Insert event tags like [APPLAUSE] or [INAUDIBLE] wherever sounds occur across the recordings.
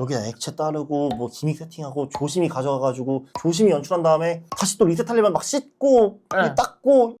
여기다 액체 따르고 뭐 기믹 세팅하고 조심히 가져가가지고 조심히 연출한 다음에 다시 또 리셋하려면 막 씻고 네. 닦고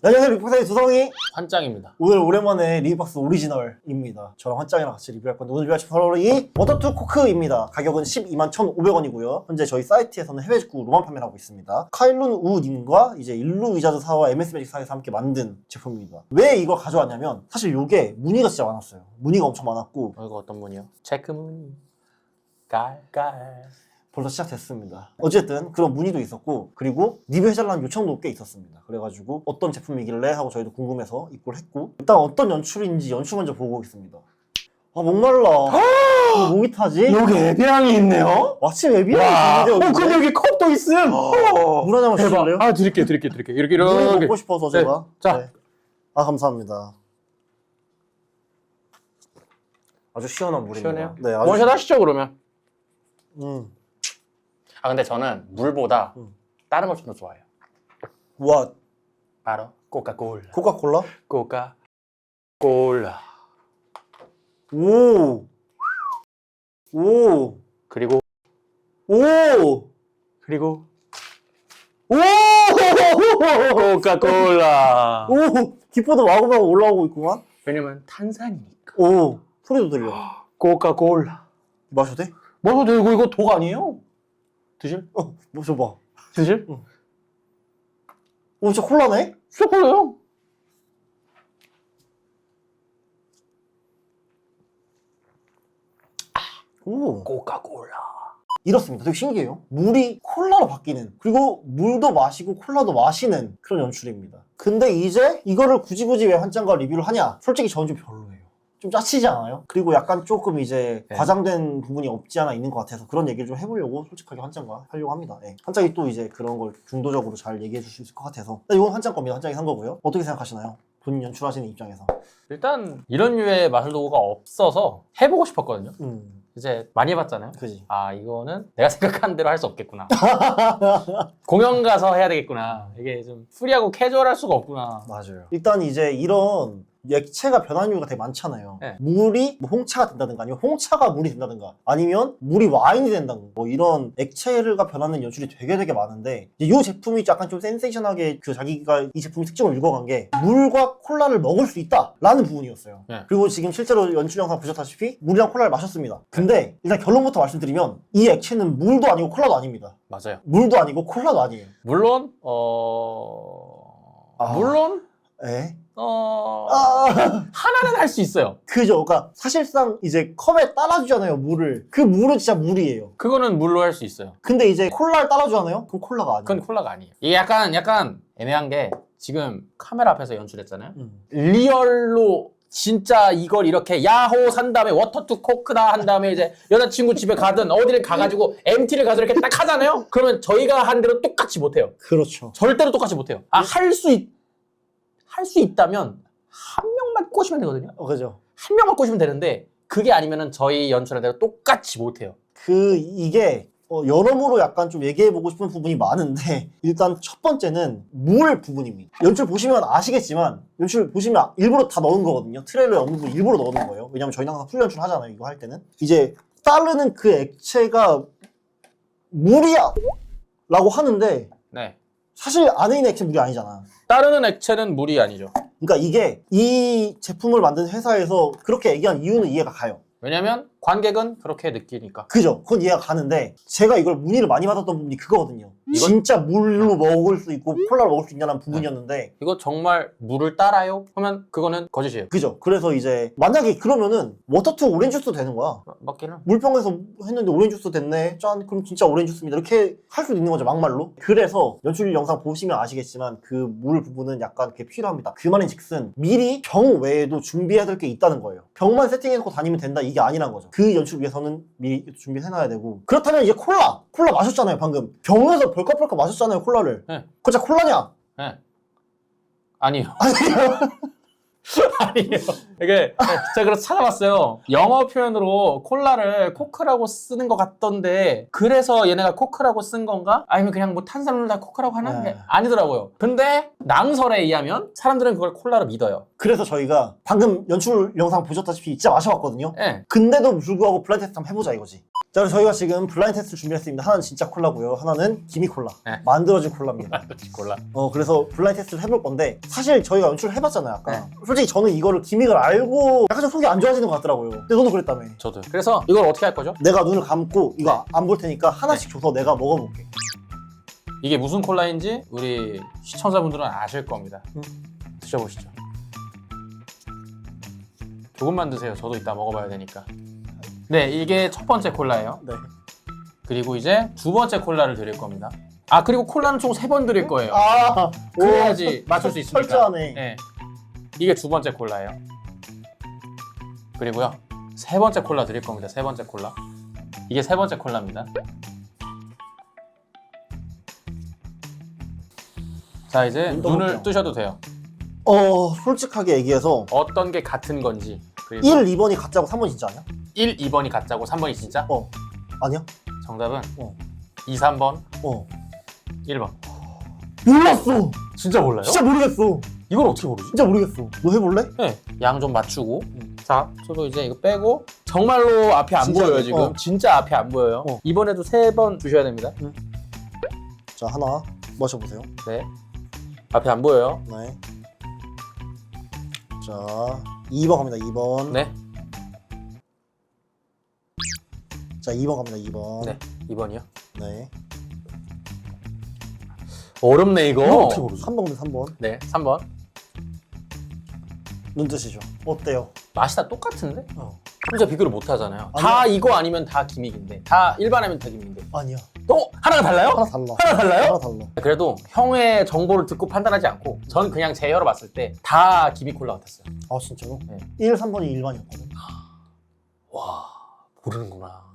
안녕하세요 리포터의 두성이 환장입니다. 오늘 오랜만에 리박스 오리지널입니다. 저랑 환짱이랑 같이 리뷰할 건데 오늘 리뷰할 바로 이 워터투 코크입니다. 가격은 12만 1,500원이고요. 현재 저희 사이트에서는 해외 직구 로만 판매를 하고 있습니다. 카일룬 우님과 이제 일루 위자드 사와 MS 매직 사에서 함께 만든 제품입니다. 왜 이걸 가져왔냐면 사실 이게 무늬가 진짜 많았어요. 무늬가 엄청 많았고. 어, 이거 어떤 분이요? 체크무늬. 깔깔. 벌써 시작됐습니다. 어쨌든 그런 문의도 있었고 그리고 리뷰해달라는 요청도 꽤 있었습니다. 그래가지고 어떤 제품이길래 하고 저희도 궁금해서 입고를 했고 일단 어떤 연출인지 연출 먼저 보고 오겠습니다. 아 목말라. 이거 목이 타지? 여기 에비앙이 있네요. 마침 애비랑 와, 있는데 어, 근데 여기 컵도 있음. 어. 물 하나만 대박. 주실래요? 아, 드릴게요, 드릴게요, 드릴게요. 이렇게, 물을 이렇게. 먹고 싶어서 네. 제가. 자. 아 감사합니다. 아주 시원한 물입니다. 시원해요? 네, 아주. 원샷 하시죠, 그러면. 음. 아 근데 저는 물보다 음. 다른 걸 좀 더 좋아해요. 와 바로 코카콜라. 코카콜라? 코카 콜라. 오. 오. 그리고 오. 그리고 오! 코카콜라. 오! 기포도 마구마구 올라오고 있구만. 왜냐면 탄산이니까. 오! 소리도 들려. [GASPS] 코카콜라. 마셔도 돼? 먹어도 되고, 이거 독 아니에요? 드실? 어, 마셔봐. 드실? 오, 진짜 콜라네? 초콜릿요? 오. 코카콜라. 이렇습니다. 되게 신기해요. 물이 콜라로 바뀌는, 그리고 물도 마시고 콜라도 마시는 그런 연출입니다. 근데 이제 이거를 굳이 굳이 왜 한장과 리뷰를 하냐? 솔직히 저는 좀 별로예요. 좀 짜치지 않아요? 그리고 약간 조금 이제 네. 과장된 부분이 없지 않아 있는 것 같아서 그런 얘기를 좀 해보려고 솔직하게 한장과 하려고 합니다. 예. 한장이 또 이제 그런 걸 중도적으로 잘 얘기해 줄 수 있을 것 같아서. 근데 이건 한장 겁니다. 한장이 산 거고요. 어떻게 생각하시나요? 본인 연출하시는 입장에서. 일단 이런 류의 마술 도구가 없어서 해보고 싶었거든요. 음, 이제 많이 해봤잖아요. 그지. 아 이거는 내가 [LAUGHS] 생각한 대로 할 수 없겠구나. 공연 가서 해야 되겠구나. 이게 좀 프리하고 캐주얼할 수가 없구나. 맞아요. 일단 이제 이런 액체가 변하는 이유가 되게 많잖아요. 네. 물이 뭐 홍차가 된다든가 아니면 홍차가 물이 된다든가 아니면 물이 와인이 된다든가 뭐 이런 액체가 변하는 연출이 되게 되게 많은데 이제 이 제품이 약간 좀 센세이션하게 그 자기가 이 제품의 특징을 읽어간 게 물과 콜라를 먹을 수 있다라는 부분이었어요. 네. 그리고 지금 실제로 연출 영상 보셨다시피 물이랑 콜라를 마셨습니다. 근데 일단 결론부터 말씀드리면 이 액체는 물도 아니고 콜라도 아닙니다. 맞아요. 물도 아니고 콜라도 아니에요. 물론 어 아. 물론 에? 어 아. 하나는 할 수 있어요. 그죠. 그러니까 사실상 이제 컵에 따라주잖아요, 물을. 그 물은 진짜 물이에요. 그거는 물로 할 수 있어요. 근데 이제 콜라를 따라주잖아요? 그럼 콜라가 아니에요. 그건 콜라가 아니에요. 이게 약간 약간 애매한 게 지금 카메라 앞에서 연출했잖아요. 음. 리얼로 진짜 이걸 이렇게 야호 산 다음에 워터 투 코크다 한 다음에 이제 여자친구 집에 가든 어디를 가가지고 MT를 가서 이렇게 딱 하잖아요. 그러면 저희가 한 대로 똑같이 못해요. 그렇죠. 절대로 똑같이 못해요. 아 할 수 있, 할 수 있다면 한 명만 꼬시면 되거든요. 어, 그죠. 한 명만 꼬시면 되는데 그게 아니면은 저희 연출한 대로 똑같이 못해요. 그, 이게, 어, 여러모로 약간 좀 얘기해 보고 싶은 부분이 많은데, [LAUGHS] 일단 첫 번째는 물 부분입니다. 연출 보시면 아시겠지만, 연출 보시면 일부러 다 넣은 거거든요. 트레일러에 없는 부분 일부러 넣는 거예요. 왜냐면 저희는 항상 풀 연출 하잖아요. 이거 할 때는. 이제, 따르는 그 액체가 물이야! 라고 하는데, 네. 사실 안에 있는 액체 물이 아니잖아. 따르는 액체는 물이 아니죠. 그러니까 이게 이 제품을 만든 회사에서 그렇게 얘기한 이유는 이해가 가요. 왜냐면 관객은 그렇게 느끼니까. 그죠? 그건 이해가 가는데 제가 이걸 문의를 많이 받았던 부분이 그거거든요. 이건- 진짜 물로 먹을 수 있고 콜라를 먹을 수 있냐는 부분이었는데 이거 정말 물을 따라요? 하면 그거는 거짓이에요. 그죠? 그래서 이제 만약에 그러면은 워터투 오렌지 주스 되는 거야. 맞기는. 물병에서 했는데 오렌지 주스 됐네. 짠. 그럼 진짜 오렌지 주스입니다. 이렇게 할 수도 있는 거죠. 막말로. 그래서 연출 영상 보시면 아시겠지만 그 물 부분은 약간 그게 필요합니다. 그 말인 즉슨 미리 병 외에도 준비해야 될 게 있다는 거예요. 병만 세팅해놓고 다니면 된다. 이게 아니란 거죠. 그 연출 위해서는 미리 준비해놔야 되고. 그렇다면 이제 콜라. 콜라 마셨잖아요. 방금. 병에서 벌컥벌컥 마셨잖아요. 콜라를. 네. 진짜 콜라냐? 네. 아니요. 아니요. [LAUGHS] 아니에요. 이게 제가 그래서 찾아봤어요. 영어 표현으로 콜라를 코크라고 쓰는 것 같던데 그래서 얘네가 코크라고 쓴 건가? 아니면 그냥 뭐 탄산음료 다 코크라고 하나? 네. 아니더라고요. 근데 낭설에 의하면 사람들은 그걸 콜라로 믿어요. 그래서 저희가 방금 연출 영상 보셨다시피 진짜 마셔봤거든요. 예. 근데도 불구하고 블라인드 테스트 한번 해보자 이거지. 자, 그래서 저희가 지금 블라인드 테스트를 준비했습니다. 하나는 진짜 콜라고요. 하나는 기미 콜라. 네. 만들어진 콜라입니다. [LAUGHS] 콜라. 어, 그래서 블라인드 테스트를 해볼 건데 사실 저희가 연출을 해봤잖아요, 아까. 네. 솔직히 저는 이거를 기믹을 알고 약간 좀 속이 안 좋아지는 것 같더라고요. 근데 너도 그랬다며. 저도. 그래서 이걸 어떻게 할 거죠? 내가 눈을 감고 이거 네. 안볼 테니까 하나씩 줘서 내가 먹어볼게. 이게 무슨 콜라인지 우리 시청자분들은 아실 겁니다. 음. 드셔보시죠. 조금만 드세요. 저도 이따 먹어봐야 되니까. 네, 이게 첫 번째 콜라예요. 네. 그리고 이제 두 번째 콜라를 드릴 겁니다. 아 그리고 콜라는 총 세 번 드릴 거예요. 아, 그래야지 맞출 수 있으니까. 철저하네. 네. 이게 두 번째 콜라예요. 그리고요 세 번째 콜라 드릴 겁니다. 세 번째 콜라. 이게 세 번째 콜라입니다. 자 이제 눈 눈을 떠볼게요. 뜨셔도 돼요. 어, 솔직하게 얘기해서 어떤 게 같은 건지. 그리고 1, 2번이 가짜고 3번이 진짜 아니야? 1, 2번이 가짜고 3번이 진짜? 어. 아니야? 정답은 어. 2, 3번, 어. 1번. 몰랐어! 진짜 몰라요? 진짜 모르겠어. 이걸 어떻게 모르지? 진짜 모르겠어. 너 해볼래? 네. 양 좀 맞추고. 음. 자, 저도 이제 이거 빼고 정말로 앞에 안 진짜네. 보여요 지금. 어. 진짜 앞에 안 보여요. 어. 이번에도 세 번 주셔야 됩니다. 자, 하나 마셔보세요. 네. 앞에 안 보여요. 네. 자, 2번 갑니다. 2번. 네. 자, 2번 갑니다. 2번. 네. 2번이요. 네. 어렵네 이거. 이거 어떻게 모르지? 3번 갑니다. 3번. 네. 3번. 눈 뜨시죠. 어때요? 맛이 다 똑같은데? 어. 혼자 비교를 못 하잖아요. 다 이거 아니면 다 기믹인데. 다 일반하면 다 기믹인데. 아니야. 또 하나가 달라요? 하나 달라. 하나 달라요? 하나 달라. 그래도 형의 정보를 듣고 판단하지 않고 저는 그냥 제어로 봤을 때 다 기믹 콜라 같았어요. 아, 진짜로? 네. 1, 3번이 일반이었거든. 와 모르는구나.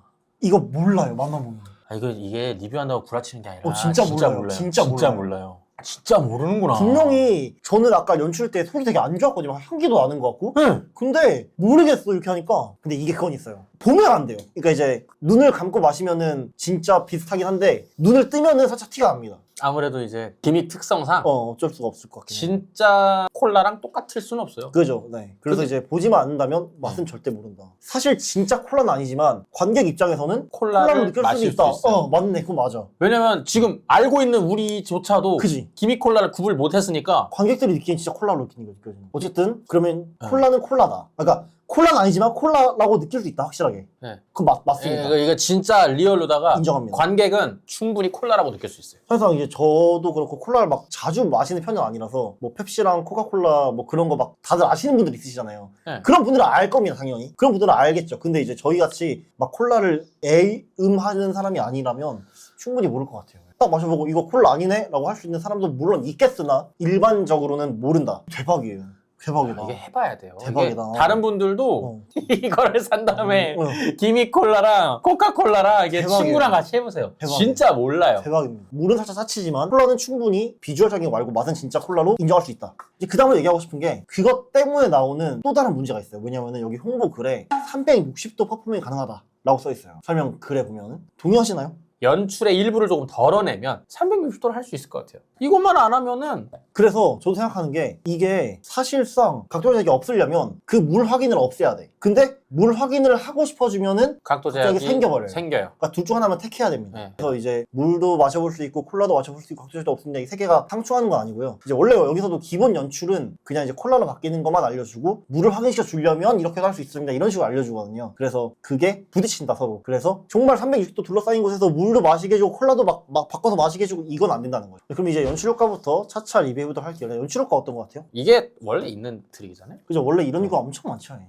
이거 몰라요. 맛만 보면. 아 이거 이게 리뷰한다고 구라치는 게 아니라 어, 진짜 몰라요. 진짜 몰라요. 몰라요. 진짜 모르는구나. 분명히 저는 아까 연출 때 속이 되게 안 좋았거든요. 막 향기도 나는 것 같고. 네. 근데 모르겠어 이렇게 하니까. 근데 이게 그건 있어요. 보면 안 돼요. 그러니까 이제 눈을 감고 마시면은 진짜 비슷하긴 한데 눈을 뜨면은 살짝 티가 납니다. 아무래도 이제 기믹 특성상 어 어쩔 수가 없을 것 같긴 해요. 진짜 콜라랑 똑같을 수는 없어요. 그죠. 네. 그래서 그- 이제 보지만 않는다면 맛은 절대 모른다. 사실 진짜 콜라는 아니지만 관객 입장에서는 콜라를 콜라를 느낄 수는 마실 수 있다. 있어요. 어 맞네. 그거 맞아. 왜냐면 지금 알고 있는 우리조차도 그지. 기믹 콜라를 구분 못 했으니까 관객들이 느끼는 진짜 콜라로 느끼는 거 느껴지는. 거. 어쨌든 그러면 네. 콜라는 콜라다. 그러니까 콜라는 아니지만 콜라라고 느낄 수 있다 확실하게. 네. 그건 맞, 예, 맞습니다. 이거, 이거 진짜 리얼로다가 인정합니다. 관객은 충분히 콜라라고 느낄 수 있어요. 항상 이제 저도 그렇고 콜라를 막 자주 마시는 편은 아니라서 뭐 펩시랑 코카콜라 뭐 그런 거 막 다들 아시는 분들 있으시잖아요. 네. 그런 분들은 알 겁니다 당연히. 그런 분들은 알겠죠. 근데 이제 저희 같이 막 콜라를 애음하는 사람이 아니라면 충분히 모를 것 같아요. 딱 마셔보고 이거 콜라 아니네? 라고 할 수 있는 사람도 물론 있겠으나 일반적으로는 모른다. 대박이에요. 대박이다. 이게 해봐야 돼요. 대박이다. 이게 다른 분들도 어. [LAUGHS] 이거를 산 다음에 어, 기믹 콜라랑 코카콜라랑 이게 대박이에요. 친구랑 같이 해보세요. 대박이에요. 진짜 몰라요. 대박입니다. 물은 살짝 사치지만 콜라는 충분히 비주얼적인 거 말고 맛은 진짜 콜라로 인정할 수 있다. 이제 그 다음으로 얘기하고 싶은 게 그것 때문에 나오는 또 다른 문제가 있어요. 왜냐면은 여기 홍보 글에 360도 퍼포밍이 가능하다. 라고 써 있어요. 설명 글에 보면은. 동의하시나요? 연출의 일부를 조금 덜어내면 360도를 할 수 있을 것 같아요. 이것만 안 하면은 그래서 저도 생각하는 게 이게 사실상 각도제약이 없으려면 그 물 확인을 없애야 돼. 근데 물 확인을 하고 싶어지면은 각도 갑자기 제약이 생겨버려요. 생겨요. 그러니까 둘 중 하나만 택해야 됩니다. 네. 그래서 이제 물도 마셔볼 수 있고 콜라도 마셔볼 수 있고 각도제도 없습니다. 이세 개가 상충하는 건 아니고요. 이제 원래 여기서도 기본 연출은 그냥 이제 콜라로 바뀌는 것만 알려주고 물을 확인시켜 주려면 이렇게도 할수 있습니다. 이런 식으로 알려주거든요. 그래서 그게 부딪힌다 서로. 그래서 정말 360도 둘러싸인 곳에서 물도 마시게 해주고 콜라도 막, 막 바꿔서 마시게 해주고 이건 안 된다는 거죠. 그럼 이제 연출 효과부터 차차 리뷰해보도록 할게요. 연출 효과 어떤 것 같아요? 이게 원래 있는 트릭이잖아요. 그죠? 원래 이런 효과 엄청 많죠. 예.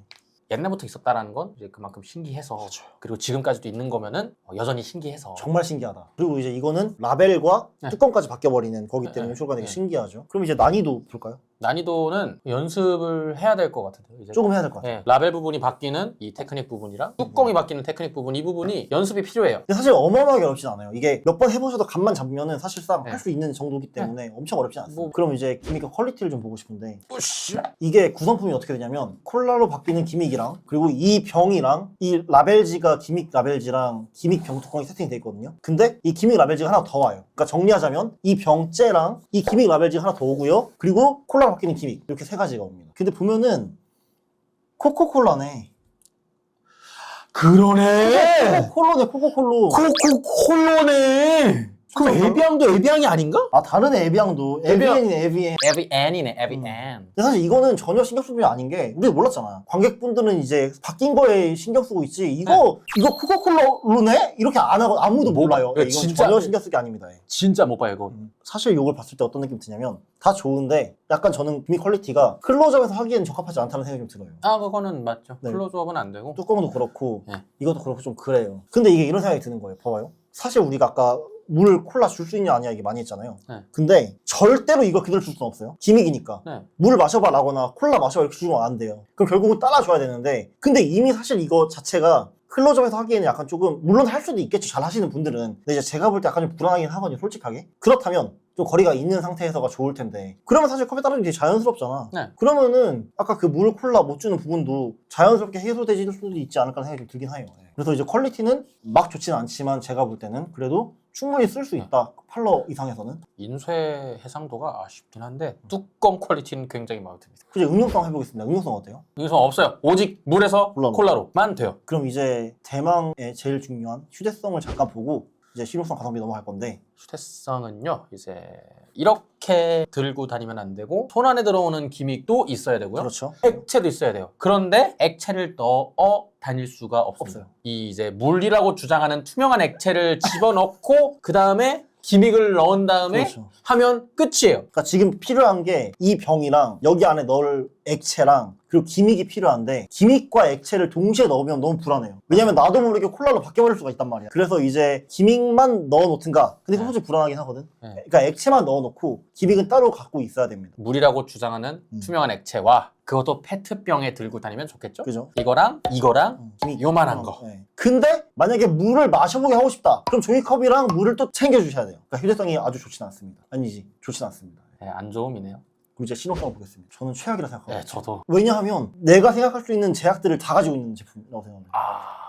옛날부터 있었다라는 건 이제 그만큼 신기해서 그리고 지금까지도 있는 거면은 어, 여전히 신기해서 정말 신기하다. 그리고 이제 이거는 라벨과 네. 뚜껑까지 바뀌어버리는 거기 네, 때문에 네, 효과가 되게 네. 신기하죠. 그럼 이제 난이도 볼까요? 난이도는 연습을 해야 될 것 같은데요. 이제. 조금 해야 될 것 같아요. 예, 라벨 부분이 바뀌는 이 테크닉 부분이랑 뚜껑이 바뀌는 테크닉 부분 이 부분이 연습이 필요해요. 근데 사실 어마어마하게 어렵진 않아요. 이게 몇 번 해보셔도 감만 잡으면은 사실상 네. 할 수 있는 정도이기 때문에 엄청 어렵진 않습니다. 뭐- 그럼 이제 기믹의 퀄리티를 좀 보고 싶은데. 이게 구성품이 어떻게 되냐면 콜라로 바뀌는 기믹이랑 그리고 이 병이랑 이 라벨지가 기믹 라벨지랑 기믹 병 뚜껑이 세팅돼 있거든요. 근데 이 기믹 라벨지가 하나 더 와요. 그러니까 정리하자면 이 병째랑 이 기믹 라벨지가 하나 더 오고요. 그리고 콜라로 바뀌는 기믹 이렇게 세 가지가 옵니다. 근데 보면은 코코콜라네. 그러네. 코코콜로네 코코콜로. 코코콜로네. 그럼 진짜 에비앙도 에비앙이 아닌가? 아 다른 에비앙도 에비앙. 에비앤이네 에비앤. 음. 근데 사실 이거는 전혀 신경 쓸 일이 아닌 게 우리가 몰랐잖아. 관객분들은 이제 바뀐 거에 신경 쓰고 있지. 이거 이거 코카콜라로네 이렇게 안 하고 아무도 뭐, 몰라요. 야, 이건 진짜- 전혀 신경 쓸 게 아닙니다. 예. 진짜 못 봐요 이거. 사실 이걸 봤을 때 어떤 느낌 드냐면 다 좋은데 약간 저는 미 퀄리티가 클로즈업에서 하기에는 적합하지 않다는 생각이 좀 들어요. 아, 그거는 맞죠. 네. 클로즈업은 안 되고. 뚜껑도 그렇고 네. 이것도 그렇고 좀 그래요. 근데 이게 이런 생각이 드는 거예요. 봐봐요. 사실 우리가 아까 물 콜라 줄 수 있냐 아니냐 얘기 많이 했잖아요. 네. 근데 절대로 이거 그대로 줄 수는 없어요. 기믹이니까. 네. 물 마셔봐 라거나 콜라 마셔봐 이렇게 주면 안 돼요. 그럼 결국은 따라줘야 되는데 근데 이미 사실 이거 자체가 클로즈업에서 하기에는 약간 조금 물론 할 수도 있겠죠. 잘 하시는 분들은. 근데 이제 제가 볼 때 약간 좀 불안하긴 하거든요. 솔직하게. 그렇다면 좀 거리가 있는 상태에서가 좋을 텐데 그러면 사실 컵에 따르는 게 자연스럽잖아. 네. 그러면은 아까 그 물 콜라 못 주는 부분도 자연스럽게 해소되질 수도 있지 않을까 생각이 좀 들긴 해요. 네. 그래서 이제 퀄리티는 막 좋지는 않지만 제가 볼 때는 그래도 충분히 쓸 수 있다. 팔러 이상에서는. 인쇄 해상도가 아쉽긴 한데 뚜껑 퀄리티는 굉장히 마음에 듭니다. 그죠 응용성 해보겠습니다. 응용성 어때요? 이거 없어요. 오직 물에서 콜라로. 콜라로만 돼요. 그럼 이제 대망의 제일 중요한 휴대성을 잠깐 보고 이제 실용성 가성비 넘어갈 건데 휴대성은요, 이제 이렇게 들고 다니면 안 되고 손 안에 들어오는 기믹도 있어야 되고요. 그렇죠. 액체도 있어야 돼요. 그런데 액체를 넣어 다닐 수가 없습니다. 없어요. 이 이제 물이라고 주장하는 투명한 액체를 [LAUGHS] 집어넣고 그 다음에 기믹을 넣은 다음에 그렇죠. 하면 끝이에요. 그러니까 지금 필요한 게 이 병이랑 여기 안에 넣을 액체랑 그리고 기믹이 필요한데 기믹과 액체를 동시에 넣으면 너무 불안해요. 왜냐면 나도 모르게 콜라로 바뀌어버릴 수가 있단 말이야. 그래서 이제 기믹만 넣어놓든가. 근데 그건 네. 솔직히 불안하긴 하거든. 네. 그러니까 액체만 넣어놓고 기믹은 따로 갖고 있어야 됩니다. 물이라고 주장하는 음. 투명한 액체와 그것도 페트병에 들고 다니면 좋겠죠? 그죠? 이거랑 이거랑 음, 기믹 요만한 어, 거. 네. 근데 만약에 물을 마셔보게 하고 싶다. 그럼 종이컵이랑 물을 또 챙겨주셔야 돼요. 그러니까 휴대성이 아주 좋진 않습니다. 아니지, 좋진 않습니다. 네, 안 좋음이네요. 그럼 이제 실용성을 보겠습니다. 저는 최악이라 생각하거든요. 네, 저도. 왜냐하면 내가 생각할 수 있는 제약들을 다 가지고 있는 제품이라고 생각합니다. 아.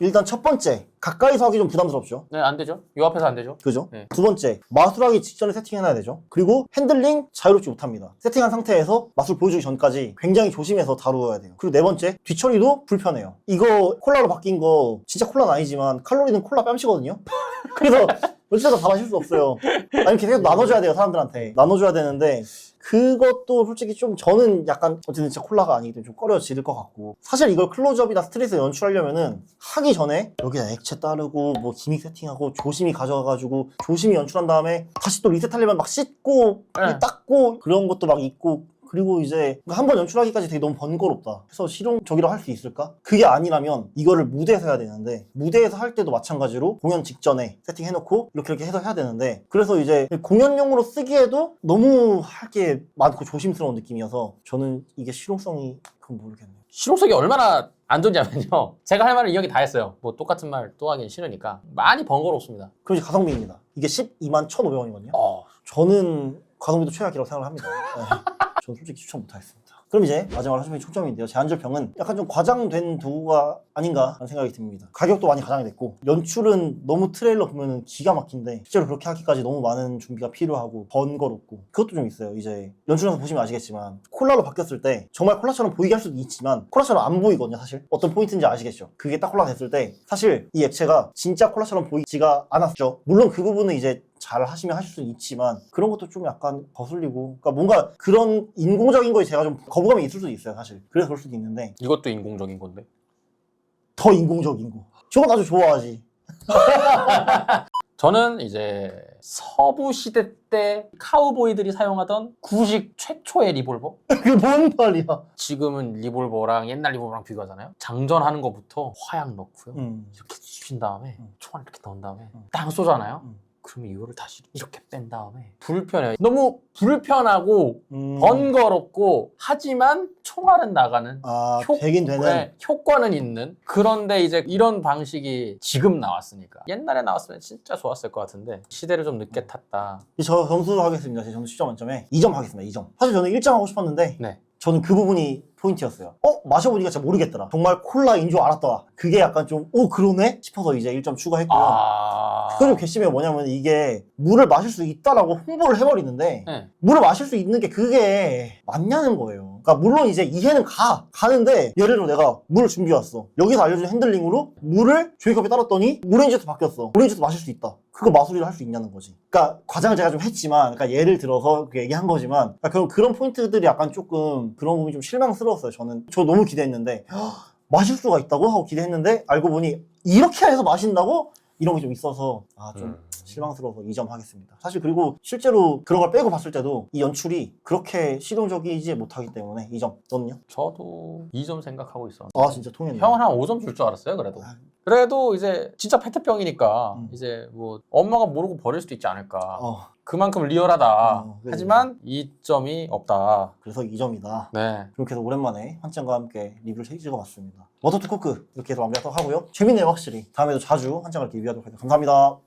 일단 첫 번째, 가까이서 하기 좀 부담스럽죠. 네, 안 되죠. 요 앞에서 안 되죠. 그죠? 네. 두 번째, 마술하기 직전에 세팅해놔야 되죠. 그리고 핸들링 자유롭지 못합니다. 세팅한 상태에서 마술 보여주기 전까지 굉장히 조심해서 다루어야 돼요. 그리고 네 번째, 뒤처리도 불편해요. 이거 콜라로 바뀐 거 진짜 콜라는 아니지만 칼로리는 콜라 뺨치거든요. [LAUGHS] 그래서 어찌됐든 다 마실 수 없어요. 아니 계속 나눠줘야 돼요 사람들한테 나눠줘야 되는데 그것도 솔직히 좀 저는 약간 어쨌든 진짜 콜라가 아니기 때문에 좀 꺼려지를 것 같고 사실 이걸 클로즈업이나 스트레스 연출하려면은 하기 전에 여기다 액체 따르고 뭐 기믹 세팅하고 조심히 가져가가지고 조심히 연출한 다음에 다시 또 리셋하려면 막 씻고 네. 닦고 그런 것도 막 있고 그리고 이제 한 번 연출하기까지 되게 너무 번거롭다. 그래서 실용적이라고 할수 있을까? 그게 아니라면 이거를 무대에서 해야 되는데 무대에서 할 때도 마찬가지로 공연 직전에 세팅해놓고 이렇게 이렇게 해서 해야 되는데 그래서 이제 공연용으로 쓰기에도 너무 할 게 많고 조심스러운 느낌이어서 저는 이게 실용성이 그건 모르겠네요. 실용성이 얼마나 안 좋냐면요. [LAUGHS] 제가 할 말을 이 형이 다 했어요. 뭐 똑같은 말 또 하긴 싫으니까. 많이 번거롭습니다. 그럼 이제 가성비입니다. 이게 12만 1,500원이거든요. 어, 저는 가성비도 최악이라고 생각을 합니다. 네. [LAUGHS] 저는 솔직히 추천 못하겠습니다. 그럼 이제 마지막으로 하시면 총점인데요. 제한절평은 약간 좀 과장된 도구가 아닌가 하는 생각이 듭니다. 가격도 많이 과장이 됐고 연출은 너무 트레일러 보면은 기가 막힌데 실제로 그렇게 하기까지 너무 많은 준비가 필요하고 번거롭고 그것도 좀 있어요. 이제 연출에서 보시면 아시겠지만 콜라로 바뀌었을 때 정말 콜라처럼 보이게 할 수도 있지만 콜라처럼 안 보이거든요. 사실 어떤 포인트인지 아시겠죠? 그게 딱 콜라가 됐을 때 사실 이 액체가 진짜 콜라처럼 보이지가 않았죠. 물론 그 부분은 이제 잘 하시면 하실 수 있지만 그런 것도 좀 약간 거슬리고 그러니까 뭔가 그런 인공적인 거에 제가 좀 거부감이 있을 수도 있어요 사실 그래서 그럴 수도 있는데 이것도 인공적인 건데. 더 인공적인 거 저건 아주 좋아하지 [LAUGHS] 저는 이제 서부 시대 때 카우보이들이 사용하던 구식 최초의 리볼버. [LAUGHS] 그게 뭔 말이야 지금은 리볼버랑 옛날 리볼버랑 비교하잖아요. 장전하는 것부터 화약 넣고요. 음. 이렇게 쥘 다음에 음. 총알 이렇게 넣은 다음에 음. 땅 쏘잖아요. 음. 그러면 이거를 다시 이렇게 뺀 다음에 불편해. 너무 불편하고 음. 번거롭고 하지만 총알은 나가는 아 효- 되긴 되는 네, 효과는 있는 그런데 이제 이런 방식이 지금 나왔으니까 옛날에 나왔으면 진짜 좋았을 것 같은데 시대를 좀 늦게 탔다. 저 점수 하겠습니다. 제 점수 10점 만점에 2점 하겠습니다. 2점. 사실 저는 1점 하고 싶었는데 네. 저는 그 부분이 포인트였어요. 어? 마셔보니까 진짜 모르겠더라. 정말 콜라인 줄 알았더라. 그게 약간 좀, 오, 그러네? 싶어서 이제 1점 추가했고요. 아. 그거 좀 괘씸해요. 뭐냐면 이게 물을 마실 수 있다라고 홍보를 해버리는데 네. 물을 마실 수 있는 게 그게 맞냐는 거예요. 그러니까 물론 이제 이해는 가. 가는데 예를 들어 내가 물을 준비해 왔어. 여기서 알려준 핸들링으로 물을 종이컵에 따랐더니 오렌지 주스 바뀌었어. 오렌지 주스 마실 수 있다. 그거 마술이를 할 수 있냐는 거지. 그러니까 과장을 제가 좀 했지만, 그러니까 예를 들어서 얘기한 거지만, 그러니까 그런 그런 포인트들이 약간 조금 그런 부분이 좀 실망스러웠어요. 저는 저 너무 기대했는데 헉, 마실 수가 있다고 하고 기대했는데 알고 보니 이렇게 해서 마신다고 이런 게 좀 있어서 아좀 음. 실망스러워서 2점 하겠습니다. 사실 그리고 실제로 그런 걸 빼고 봤을 때도 이 연출이 그렇게 실용적이지 못하기 때문에 2점. 너는요? 저도 2점 생각하고 있었는데 아 진짜 통했네. 형은 한 5점 줄 줄 알았어요 그래도 아. 그래도 이제 진짜 페트병이니까 음. 이제 뭐 엄마가 모르고 버릴 수도 있지 않을까 어, 그만큼 리얼하다 어, 그래. 하지만 2점이 없다 그래서 2점이다. 네 그렇게 해서 오랜만에 한짱과 함께 리뷰를 찍어봤습니다. 워터투 코크 이렇게 해서 마무리하도록 하고요. 재밌네요 확실히. 다음에도 자주 한짱을 리뷰하도록 하겠습니다. 감사합니다.